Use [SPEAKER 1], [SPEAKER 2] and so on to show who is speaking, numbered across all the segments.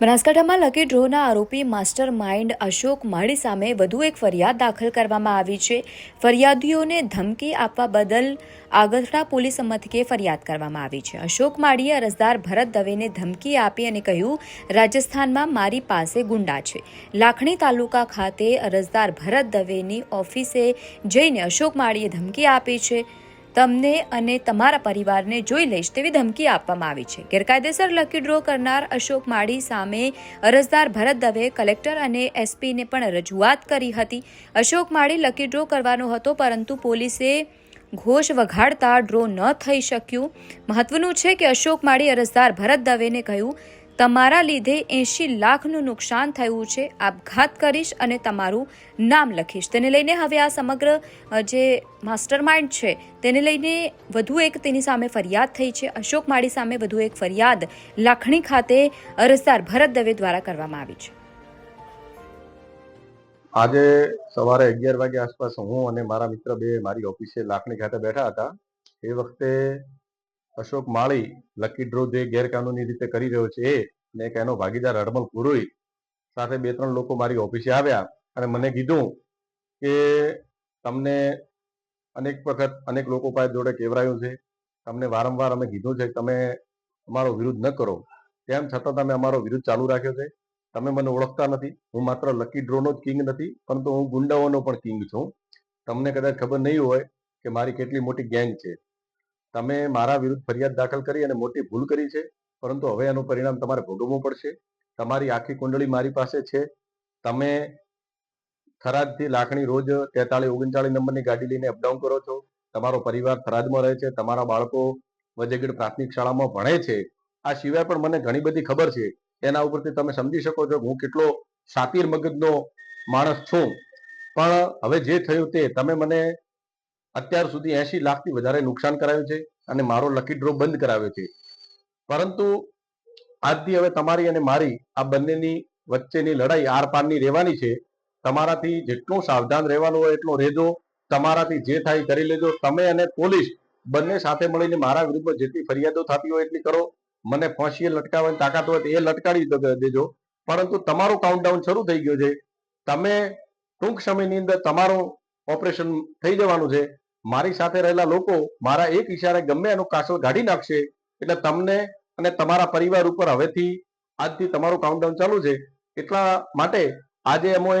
[SPEAKER 1] બનાસકાંઠામાં લકી ડ્રોના આરોપી master mind Ashok માળી સામે વધુ એક ફરિયાદ દાખલ કરવામાં આવી છે. ફરિયાદીઓને ધમકી આપવા બદલ આગથડા પોલીસ મથકે ફરિયાદ કરવામાં આવી છે. અશોક માળીએ અરજદાર ભરત દવેને ધમકી આપી અને કહ્યું, રાજસ્થાનમાં મારી પાસે ગુંડા છે. લાખણી તાલુકા ખાતે અરજદાર ભરત દવેની ઓફિસે જઈને અશોક માળીએ ધમકી આપી છે. તમને અને તમારા પરિવારને જોઈ લઈશ તેવી ધમકી આપવામાં આવી છે. ગેરકાયદેસર લકી ડ્રો કરનાર અશોક માળી સામે અરજદાર ભરત દવે કલેક્ટર અને એસપીને પણ રજૂઆત કરી હતી. અશોક માળી લકી ડ્રો કરવાનો હતો, પરંતુ પોલીસે ઘોષ વઘાડતા ડ્રો ન થઈ શક્યું. મહત્વનું છે કે અશોક માળી અરજદાર ભરત દવેને કહ્યું તમારા લીધે એંશી લાખનું નુકસાન થયું છે. આપઘાત કરીશ અને તમારું નામ લખીશ. તેને લઈને હવે આ સમગ્ર જે માસ્ટર માઇન્ડ છે, તેને લઈને વધુ એક તેની સામે ફરિયાદ થઈ છે. અશોક માળી સામે વધુ એક ફરિયાદ લાખણી ખાતે અરજદાર ભરત દવે દ્વારા કરવામાં આવી છે.
[SPEAKER 2] આજે સવારે અગિયાર વાગે આસપાસ હું અને મારા મિત્ર બે મારી ઓફિસે લાખણી ખાતે બેઠા હતા. એ વખતે અશોક માળી લકી ડ્રો જે ગેરકાનૂની રીતે કરી રહ્યો છે એ એક એનો ભાગીદાર હરમલ પુરોહિત સાથે બે ત્રણ લોકો મારી ઓફિસે આવ્યા અને મને કીધું કે તમને અનેક વખત અનેક લોકો પાસે જોડે કેવરાયું છે. તમને વારંવાર અમે કીધું છે તમે અમારો વિરોધ ન કરો. તેમ છતાં તમે અમારો વિરોધ ચાલુ રાખ્યો છે. તમે મને ઓળખતા નથી. હું માત્ર લકી ડ્રોનો જ કિંગ નથી, પરંતુ હું ગુંડાઓનો પણ કિંગ છું. તમને કદાચ ખબર નહીં હોય કે મારી કેટલી મોટી ગેંગ છે. તમે મારા વિરુદ્ધ ફરિયાદ દાખલ કરી અને મોટી ભૂલ કરી છે, પરંતુ હવે એનું પરિણામ તમારે ભોગવવું પડશે. તમારી આખી કુંડળી મારી પાસે છે. તમે થરાદથી લાખણી રોજ તેતાળીસ, ઓગણચાળીસ નંબરની ગાડી લઈને અપડાઉન કરો છો. તમારો પરિવાર થરાદમાં રહે છે. તમારા બાળકો વજેગઢ પ્રાથમિક શાળામાં ભણે છે. આ સિવાય પણ મને ઘણી બધી ખબર છે. એના ઉપરથી તમે સમજી શકો છો હું કેટલો સાતીર મગજનો માણસ છું. પણ હવે જે થયું તે, તમે મને અત્યાર સુધી એસી લાખથી વધારે નુકસાન કરાવ્યું છે અને મારો લકી ડ્રો બંધ કરાવ્યો છે. પરંતુ આજથી હવે તમારી અને મારી આ બંનેની વચ્ચેની લડાઈ આર પારની રહેવાની છે. તમારાથી જેટલું સાવધાન રહેવાનું હોય એટલું રહેજો. તમારાથી જે થાય કરી લેજો. તમે અને પોલીસ બંને સાથે મળીને મારા વિરુદ્ધમાં જેટલી ફરિયાદો થતી હોય એટલી કરો. મને ફાંસીએ લટકાવવાની તાકાત હોય એ લટકાડી દેજો. પરંતુ તમારું કાઉન્ટડાઉન શરૂ થઈ ગયું છે. તમે ટૂંક સમયની અંદર તમારું ઓપરેશન થઈ જવાનું છે. મારી સાથે રહેલા લોકો મારા એક ઈશારે ગમે એનો કાસળ કાઢી નાખશે એટલે તમને અને તમારા પરિવાર ઉપર હવેથી આજથી તમારું કાઉન્ટડાઉન ચાલુ છે. એટલા માટે આજે અમે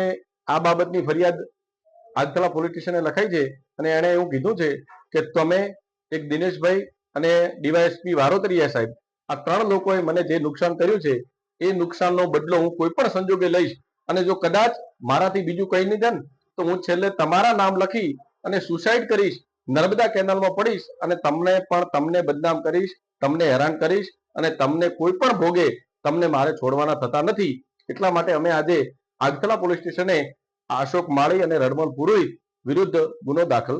[SPEAKER 2] આ બાબતની ફરિયાદ આજથલા પોલીસ સ્ટેશને લખાઈ છે અને એણે એવું કીધું છે કે તમે એક દિનેશભાઈ અને ડીવાયએસપી વારોતરિયા સાહેબ, આ ત્રણ લોકોએ મને જે નુકસાન કર્યું છે, એ નુકસાનનો બદલો હું કોઈ પણ સંજોગે લઈશ. અને જો કદાચ મારાથી બીજું કંઈ નહીં થાય તો હું છેલ્લે તમારા નામ લખી અને સુસાઇડ કરીશ, નર્મદા કેનાલમાં પડીશ અને તમને પણ તમને બદનામ કરીશ, તમને હેરાન કરીશ અને તમને કોઈ પણ ભોગે તમને મારે છોડવાના થતા નથી. એટલા માટે અમે આજે આગથલા પોલીસ સ્ટેશને અશોક માળી અને રડમલ પુરોહિત વિરુદ્ધ ગુનો દાખલ